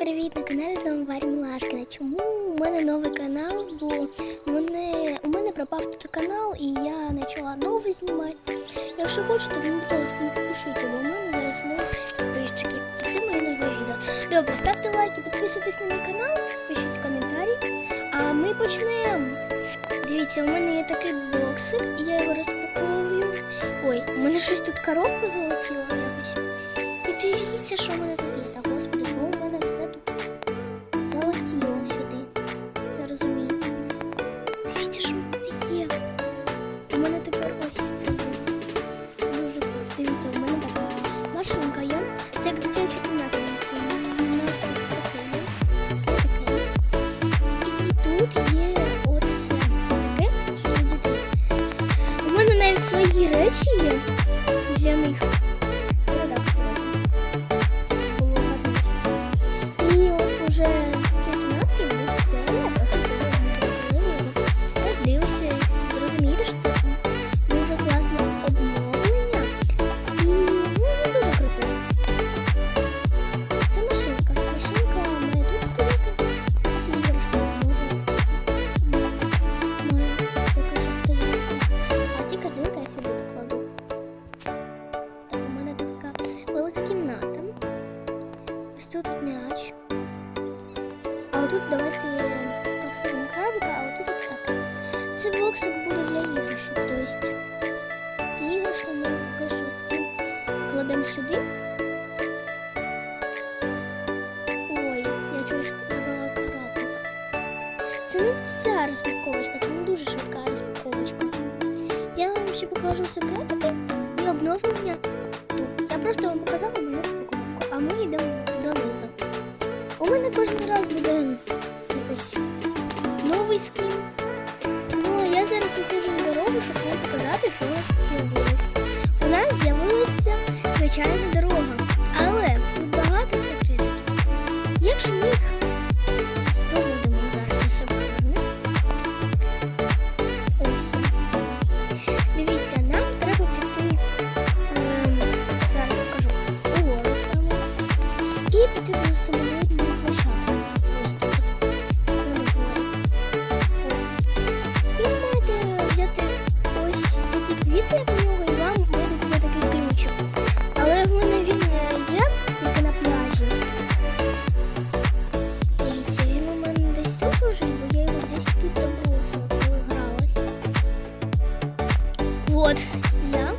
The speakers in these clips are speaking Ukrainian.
Привіт на каналі з вами Варя Милашкина. Чому у мене новий канал? Бо мене, у мене пропав тут канал і я почала новий знімати. Якщо хочете, то ласка, підпишіться, бо у мене зараз нові підписчики. Це моє нове відео. Добре, ставте лайки, підписуйтесь на мій канал, пишіть коментарі. А ми почнемо. Дивіться, у мене є такий боксик, я його розпаковую. Ой, у мене щось тут коробка залетіла якось. І обновлення тут. Я просто вам показала мою покупку, а ми йдемо донизу. У мене кожен раз буде якийсь новий скін. Ну, а я зараз виходжу на дорогу, щоб вам показати, що у нас з'явилось. У нас з'явилася звичайна дорога, От я,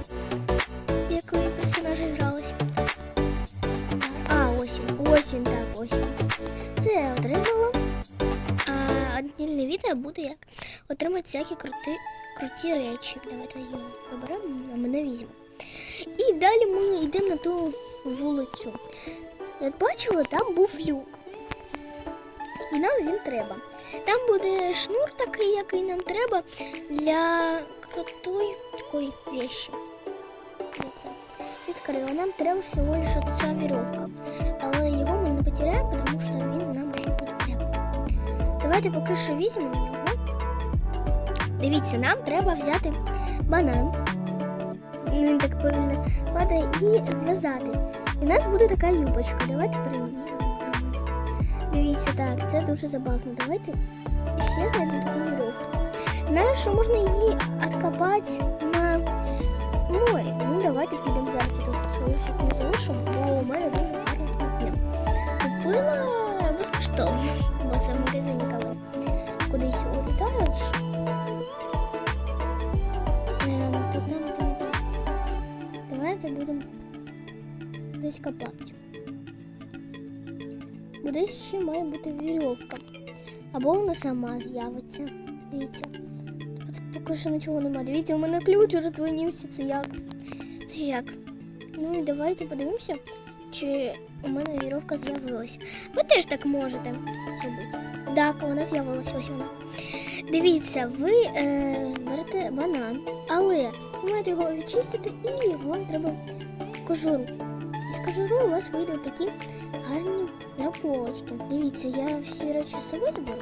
якої персонажі гралась. А, ось він, так, ось він. Це я отримала. А віддільне відео буде як отримати всякі крути, круті речі. Давайте його приберемо, а мене візьме. І далі ми йдемо на ту вулицю. Як бачили, там був люк. І нам він треба. Там буде шнур такий, який нам треба для крутої такої вещи. Дивіться. Відкрила. Нам треба всього лише ця вірьовка. Але його ми не потеряємо, тому що він нам ще буде треба. Давайте поки що візьмемо його. Дивіться, нам треба взяти банан. Ну, так повільно падає і зв'язати. І у нас буде така юбочка. Давайте перевіримо. Дивіться, так, це дуже забавно. Давайте ще знайдемо таку вірьовку. Знаю, що можна її откопати на морі. Ну, давайте підемо зараз тут свою сукню залишу, бо у мене дуже гарна сукня. Купила безкоштовно, бо це в магазині, коли кудись улітаєш. Ем, Тут нам не дається. Давайте будемо десь копати. Десь ще має бути вірьовка. Або вона сама з'явиться. Дивіться. Що нічого немає. Дивіться, у мене ключ роздвоївся. Це як? Це як? Ну і давайте подивимося, чи у мене вірьовка з'явилась. Ви теж так можете зробити. Так, вона з'явилась, ось вона. Дивіться, ви е, берете банан, але маєте його відчистити і вам треба кожуру. І з кожурою у вас вийдуть такі гарні наполочки. Дивіться, я всі речі з зберу.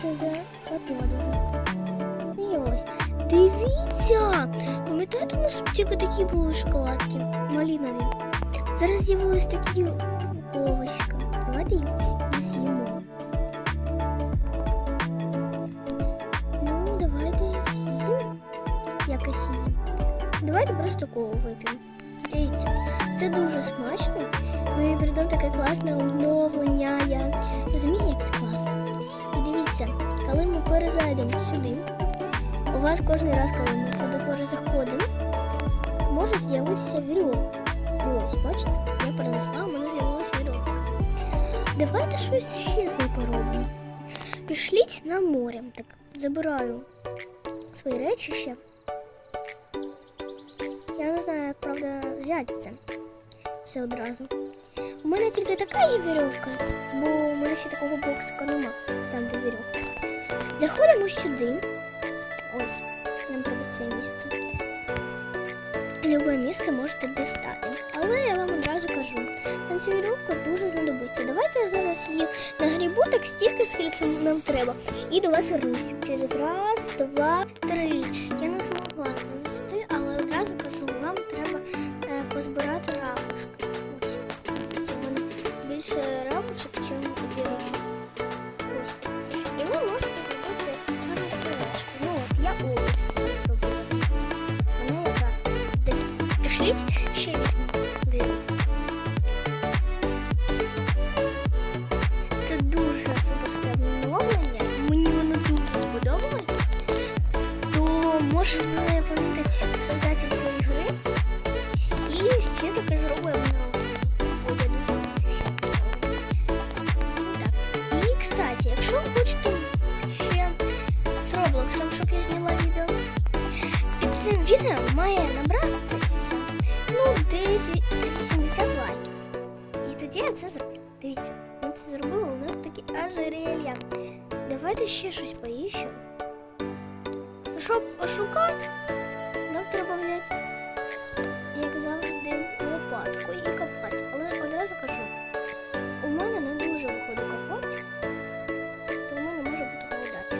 Щось я захватила дуже. І ось. Дивіться! Пам'ятаєте, у нас тільки такі були шоколадки малинові. Зараз з'явились такі ковочка. Давайте їх з'їмо. Ну, давайте з'їм. Якось їм. Давайте просто колу вип'ємо. Дивіться, це дуже смачно. Ну і притом таке класне оновлення. Я як це класно. Дивіться, коли ми перезайдемо сюди, у вас кожен раз, коли ми сюди перезаходимо, може з'явитися вірьовка. Ось, бачите, я перезайшла, у мене з'явилася вірьовка. Давайте щось ще з нею поробимо. Пішліть на море. Так, забираю свої речі ще. Я не знаю, як правда взяти це. Все одразу. У мене тільки така є вірьовка, бо у мене ще такого боксика нема, там де вірьовка. Заходимо сюди. Ось, нам треба це місце. Любе місце можете дістати. Але я вам одразу кажу, нам ця вірьовка дуже знадобиться. Давайте я зараз її нагрібу так стільки, скільки нам треба. І до вас вернусь. Через раз, два, три. може мене помітить создатель цієї гри. І ще таке зробимо оновлення. Бо я дуже так. І, кстати, якщо ви хочете ще з Роблоксом, щоб я зняла відео, під цим відео має набратися ну, десь 80 лайків. І тоді я це зроблю. Дивіться, ми це зробили, у нас такі ожерелья. Давайте ще щось поїщемо. Щоб пошукати, нам треба взяти, як завжди, лопатку і копати. Але одразу кажу, у мене не дуже виходить копати, то у мене може бути неудача.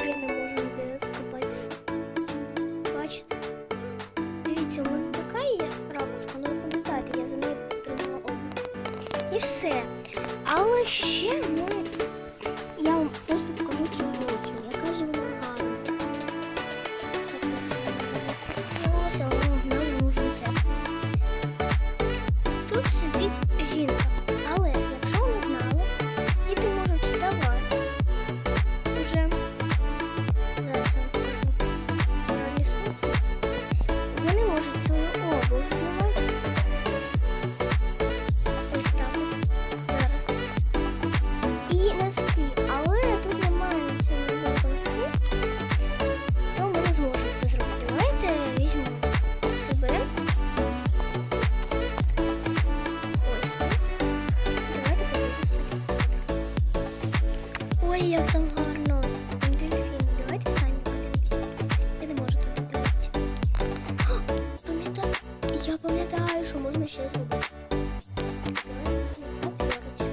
Я не можу ніде скопати все. Бачите? Дивіться, у мене така є ракушка, ну ви пам'ятаєте, я за нею отримала обмін. І все. Але ще ми. я пам'ятаю, що можна ще зробити. Давайте візьмемо отверточку.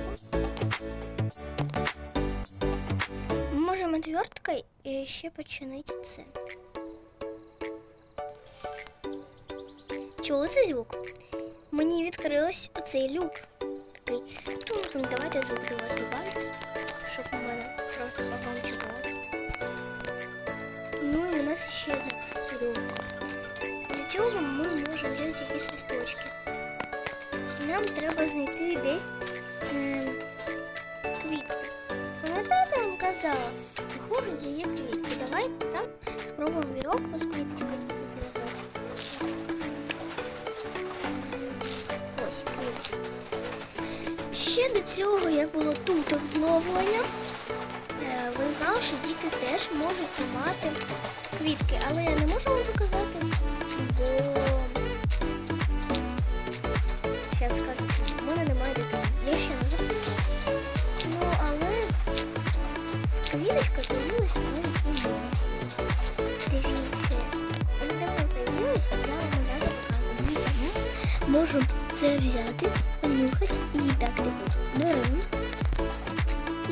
Ми можемо отверткою і ще починити це. Чули цей звук? Мені відкрилось оцей люк. Такий тум-тум. Давайте звук давати бачити, щоб у мене Цього ми можемо взяти якісь листочки. Нам треба знайти десь е, квітки. Пам'ятаєте, я вам казала, в городі є квітки. Давайте там спробуємо вірьовку з квіточкою зв'язати. Ось квітки. Ще до цього, як було тут обновлення, е, що діти теж можуть мати квітки, але я не можу вам показати, бо зараз скажу, в мене немає дитини. Я ще не зробила. Ну, але з- з квіточкою появилась навіть емоції. Дивіться, вони так появилися, я вам одразу показую. Дивіться, ми можемо це взяти, понюхати і так типу беремо.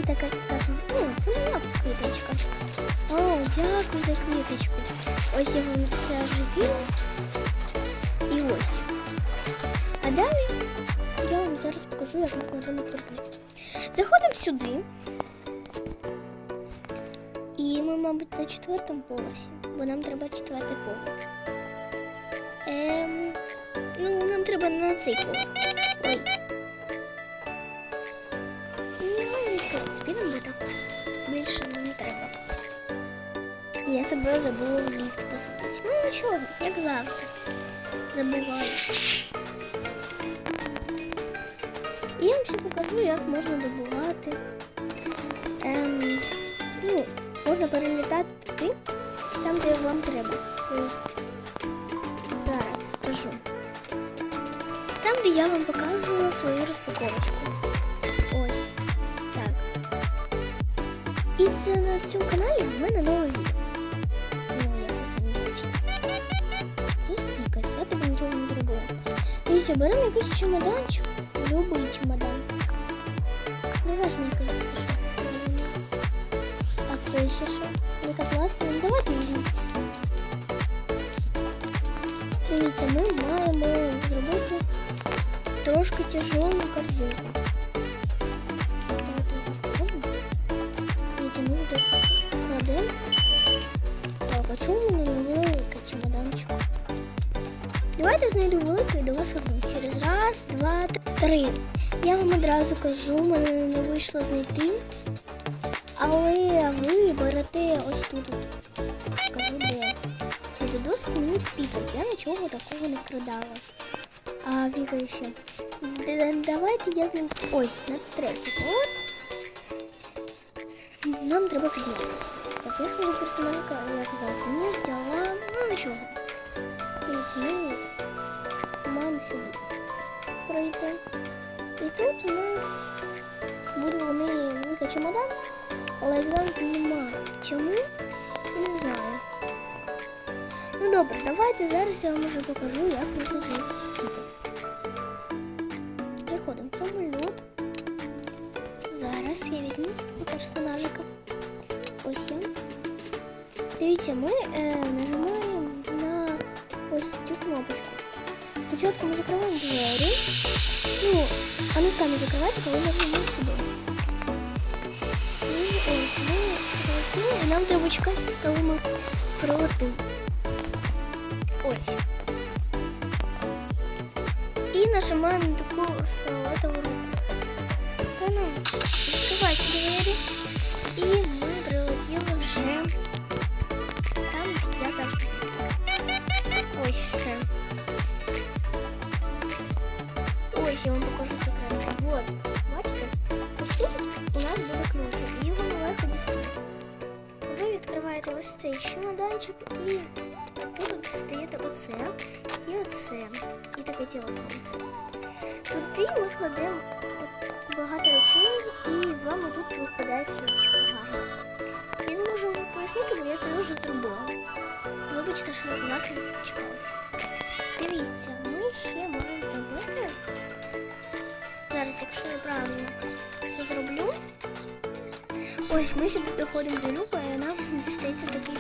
І така кажемо, о, це моя квіточка. О, дякую за квіточку. Ось я вам це оживила. І ось. А далі я вам зараз покажу, як ми кладемо сюрприз. Заходимо сюди. І ми, мабуть, на четвертому поверсі, бо нам треба четвертий поверх. Ем, ну, нам треба на цей поверх. Тобі. Більше не треба. Я себе забула в ліфт посадити. Ну нічого, як завжди. Забуваю. І я вам ще покажу, як можна добувати. Ем, ну, можна перелітати туди, там, де вам треба. Зараз скажу. Там, де я вам показувала свою розпаковочку. І це на цьому каналі в мене нове відео. Ну, як ви самі бачите. І спікать, я тобі нічого не зробила. Дивіться, беремо якийсь чемоданчик. Любий чемодан. Неважно, який це що. А це ще що? Лікопластир. Ну, давайте візьмемо. Дивіться, ми маємо зробити трошки тяжелу корзинку. Чому не велика чемоданчик? Давайте знайду велику і до вас верну. Через раз, два, три. Я вам одразу кажу, мене не вийшло знайти. Але ви берете ось тут. Скажу де. Це досить мені пікать. Я нічого такого не вкрадала. А Віка ще. Давайте я з ним. Ось, на третій. Нам треба піднятися. Так, я свого персонажа, як завжди, не взяла. Ну нічого. Ми маємо пройти. І тут нас буде вони велика чемодан, але завжди нема. Чому? Не знаю. Ну добре, давайте зараз я вам уже покажу, як можна зайти. Приходимо в самоліт. Зараз я візьму свого персонажика. Ось я. Дивіться, ми е, нажимаємо на ось цю кнопочку. Спочатку ми закриваємо двері. Ну, вони самі закриваються, коли нажимаємо сюди. І ось ми залетіли, і нам треба чекати, коли ми прилетимо. Ось. І нажимаємо на таку фіолетову руку. Пану, відкривайте двері. І ми Прилетіли вже там, де я завжди. Ось все. Ось я вам покажу секрет. Вот, бачите? Ось тут у нас буде ключик, його нелегко дістати. Ви відкриваєте ось цей чемоданчик і тут от стаєте оце і оце. І таке телефон. Туди ми кладемо багато речей і вам тут випадає сумочка гарна. Пояснити, я це вже зробила. Вибачте, що у нас не чекалося. Дивіться, ми ще маємо зробити. Зараз, якщо я правильно це зроблю. Ось ми сюди доходимо до люба, і нам дістається такий.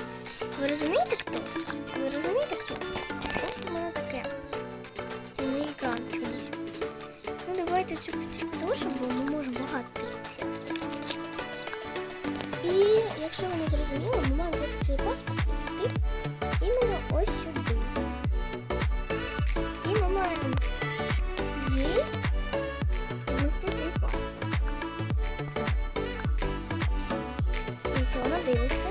Ви розумієте, хто це? Ви розумієте, хто це? Що в мене таке? Це не екран чомусь. Ну давайте цю квіточку залишимо, бо ми можемо багато якщо ви не зрозуміли, ми маємо взяти цей паспорт і піти іменно ось сюди. І ми маємо їй віднести цей паспорт. Дивіться, вона дивиться.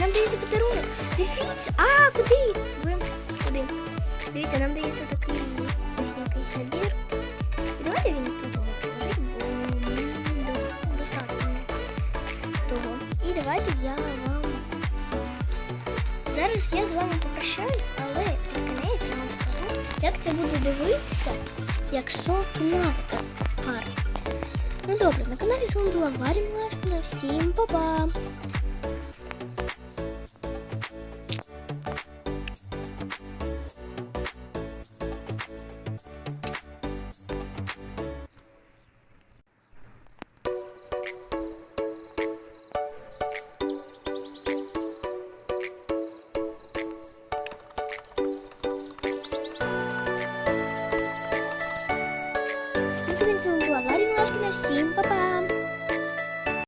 Нам дається подарунок. Дивіться. А, куди? Ви куди? Дивіться, нам дається такий ось якийсь набір. Давайте я вам. Зараз я з вами попрощаюсь, але під я вам покажу, як це буде дивитися, якщо кімната гарна. Ну добре, на каналі з вами була Варі Милашкина. Всім па-па!